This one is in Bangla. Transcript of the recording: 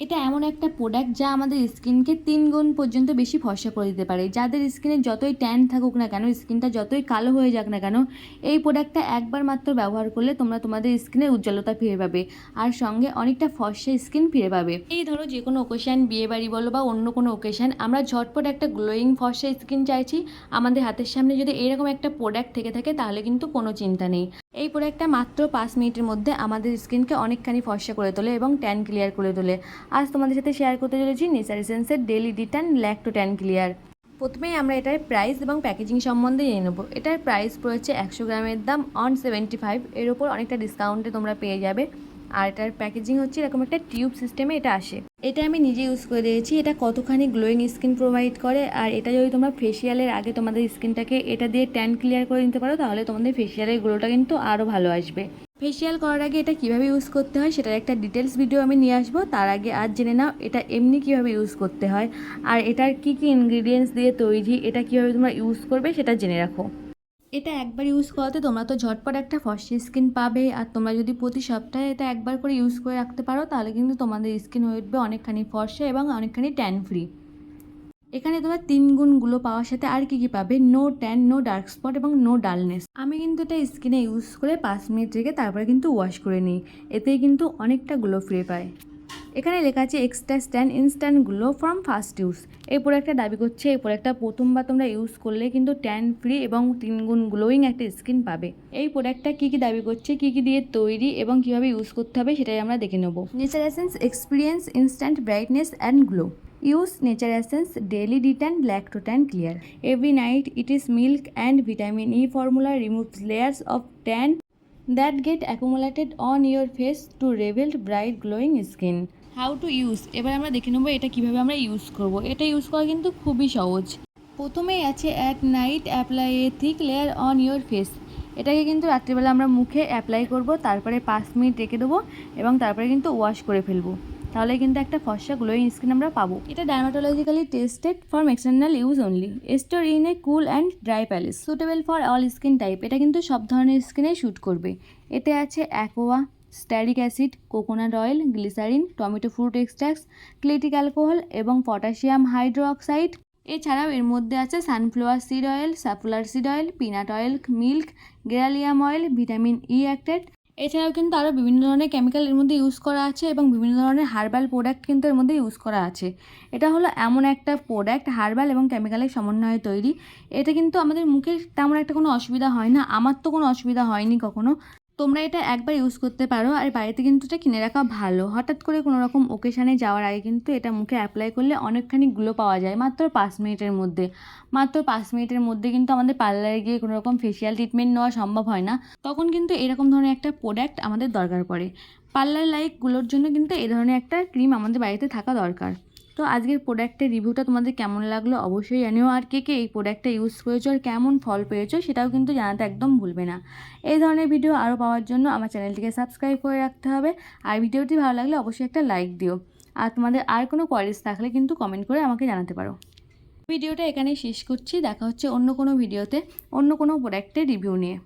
এটা এমন একটা প্রোডাক্ট যা আমাদের স্কিনকে তিন গুণ পর্যন্ত বেশি ফর্সা করে দিতে পারে। যাদের স্কিনে যতই ট্যান থাকুক না কেন, স্কিনটা যতই কালো হয়ে যাক না কেন, এই প্রোডাক্টটা একবার মাত্র ব্যবহার করলে তোমরা তোমাদের স্কিনের উজ্জ্বলতা ফিরে পাবে আর সঙ্গে অনেকটা ফর্সা স্কিন ফিরে পাবে। এই ধরো যে কোনো ওকেশান বিয়ে বাড়ি বলো বা অন্য কোনো ওকেশান আমরা ঝটপট একটা গ্লোয়িং ফর্সা স্কিন চাইছি। আমাদের হাতের সামনে যদি এরকম একটা প্রোডাক্ট থেকে থাকে, তাহলে কিন্তু কোনো চিন্তা নেই। এই প্রোডাক্টটা মাত্র পাঁচ মিনিটের মধ্যে আমাদের স্কিনকে অনেকখানি ফর্সা করে তোলে এবং ট্যান ক্লিয়ার করে তোলে। আজ তোমাদের সাথে শেয়ার করতে চলেছি নেচার এসেন্সের daily Detan Lactotan clear প্রথমেই আমরা এটার প্রাইস এবং প্যাকেজিং সম্বন্ধে জেনে নেব। এটার প্রাইস পড়েছে একশো গ্রামের দাম অন সেভেন্টি ফাইভ এর ওপর অনেকটা ডিসকাউন্টে তোমরা পেয়ে যাবে। আর এটার প্যাকেজিং হচ্ছে এরকম একটা টিউব সিস্টেমে এটা আসে। এটা আমি নিজে ইউজ করে দিয়েছি এটা কতখানি গ্লোয়িং স্কিন প্রোভাইড করে। আর এটা যদি তোমরা ফেসিয়ালের আগে তোমাদের স্কিনটাকে এটা দিয়ে ট্যান ক্লিয়ার করে নিতে পারো, তাহলে তোমাদের ফেসিয়ালের গ্লোটা কিন্তু আরও ভালো আসবে। ফেসিয়াল করার আগে এটা কীভাবে ইউজ করতে হয় সেটার একটা ডিটেলস ভিডিও আমি নিয়ে আসব। তার আগে আজ জেনে নাও এটা এমনি কীভাবে ইউজ করতে হয়। আর এটার কি কি ইনগ্রিডিয়েন্টস দিয়ে তৈরি, এটা কীভাবে তোমরা ইউজ করবে সেটা জেনে রাখো। এটা একবার ইউজ করাতে তোমরা তো ঝটপট একটা ফর্সি স্কিন পাবে। আর তোমরা যদি প্রতি সপ্তাহে এটা একবার করে ইউজ করে রাখতে পারো, তাহলে কিন্তু তোমাদের স্কিন হয়ে উঠবে অনেকখানি ফর্সা এবং অনেকখানি ট্যান ফ্রি এখানে তোমরা তিন গুণগুলো পাওয়ার সাথে আর কি কি পাবে? No tan no dark spot এবং নো ডালনেস আমি কিন্তু এটা স্কিনে ইউজ করে পাঁচ মিনিট রেখে তারপরে কিন্তু ওয়াশ করে নিই। এতেই কিন্তু অনেকটা গ্লো ফ্রি পায়। এখানে লেখা আছে extra stand instant glow from first use এই প্রোডাক্টটা দাবি করছে এই প্রোডাক্টটা প্রথমবার তোমরা ইউজ করলে কিন্তু ট্যান ফ্রি এবং তিন গুণ গ্লোয়িং একটা স্কিন পাবে। এই প্রোডাক্টটা কী কী দাবি করছে কী কী দিয়ে তৈরি এবং কীভাবে ইউজ করতে হবে সেটাই আমরা দেখে নেব। Nature Essence experience instant brightness and glow Use Nature Essence Daily Detan Lactotan Clear Every night it is milk and vitamin E formula removes layers of tan that get accumulated on your face to reveal bright glowing skin how to use এবার আমরা দেখে নেব এটা কীভাবে আমরা ইউজ করব। এটা ইউজ করা কিন্তু খুবই সহজ। প্রথমেই আছে at night apply a thick layer on your face এটাকে কিন্তু রাত্রিবেলা আমরা মুখে অ্যাপ্লাই করব, তারপরে পাঁচ মিনিট রেখে দেবো এবং তারপরে কিন্তু ওয়াশ করে ফেলব। তাহলে কিন্তু একটা ফর্সা গ্লোয়িং স্কিন আমরা পাবো। এটা dermatologically tested for external use only store in a cool and dry place suitable for all skin type এটা কিন্তু সব ধরনের স্কিনে শ্যুট করবে। এতে আছে aqua stearic acid coconut oil glycerin tomato fruit extracts ক্লেটিক alcohol এবং পটাশিয়াম হাইড্রোক্সাইড এছাড়াও এর মধ্যে আছে sunflower seed oil safflower seed oil peanut oil milk geranium oil vitamin E acetate এছাড়াও কিন্তু আরও বিভিন্ন ধরনের কেমিক্যাল এর মধ্যে ইউজ করা আছে এবং বিভিন্ন ধরনের হার্বাল প্রোডাক্ট কিন্তু এর মধ্যে ইউজ করা আছে। এটা হলো এমন একটা প্রোডাক্ট হার্বাল এবং কেমিক্যালের সমন্বয়ে তৈরি। এটা কিন্তু আমাদের মুখে তেমন একটা কোনো অসুবিধা হয় না। আমার তো কোনো অসুবিধা হয়নি কখনো। তোমরা এটা একবার ইউজ করতে পারো আর বাড়িতে কিন্তু এটা কিনে রাখা ভালো। হঠাৎ করে কোনো রকম ওকেশানে যাওয়ার আগে কিন্তু এটা মুখে অ্যাপ্লাই করলে অনেকখানি গ্লো পাওয়া যায়। মাত্র পাঁচ মিনিটের মধ্যে। মাত্র পাঁচ মিনিটের মধ্যে কিন্তু আমাদের পার্লারে গিয়ে কোনো রকম ফেসিয়াল ট্রিটমেন্ট নেওয়া সম্ভব হয় না। তখন কিন্তু এরকম ধরনের একটা প্রোডাক্ট আমাদের দরকার পড়ে। পার্লার লাইকগুলোর জন্য কিন্তু এই ধরনের একটা ক্রিম আমাদের বাড়িতে থাকা দরকার। তো আজকের প্রোডাক্টের রিভিউটা তোমাদের কেমন লাগল অবশ্যই জানিও। আর কে কে এই প্রোডাক্টটা ইউজ করেছ আর কেমন ফল পেয়েছ সেটাও কিন্তু জানাতে একদম ভুলবে না। এই ধরনের ভিডিও আরও পাওয়ার জন্য আমার চ্যানেলটিকে সাবস্ক্রাইব করে রাখতে হবে। আর ভিডিওটি ভালো লাগলে অবশ্যই একটা লাইক দিও। আর তোমাদের আর কোনো কোয়ারিজ থাকলে কিন্তু কমেন্ট করে আমাকে জানাতে পারো। ভিডিওটা এখানেই শেষ করছি। দেখা হচ্ছে অন্য কোনো ভিডিওতে অন্য কোনো প্রোডাক্টের রিভিউ নিয়ে।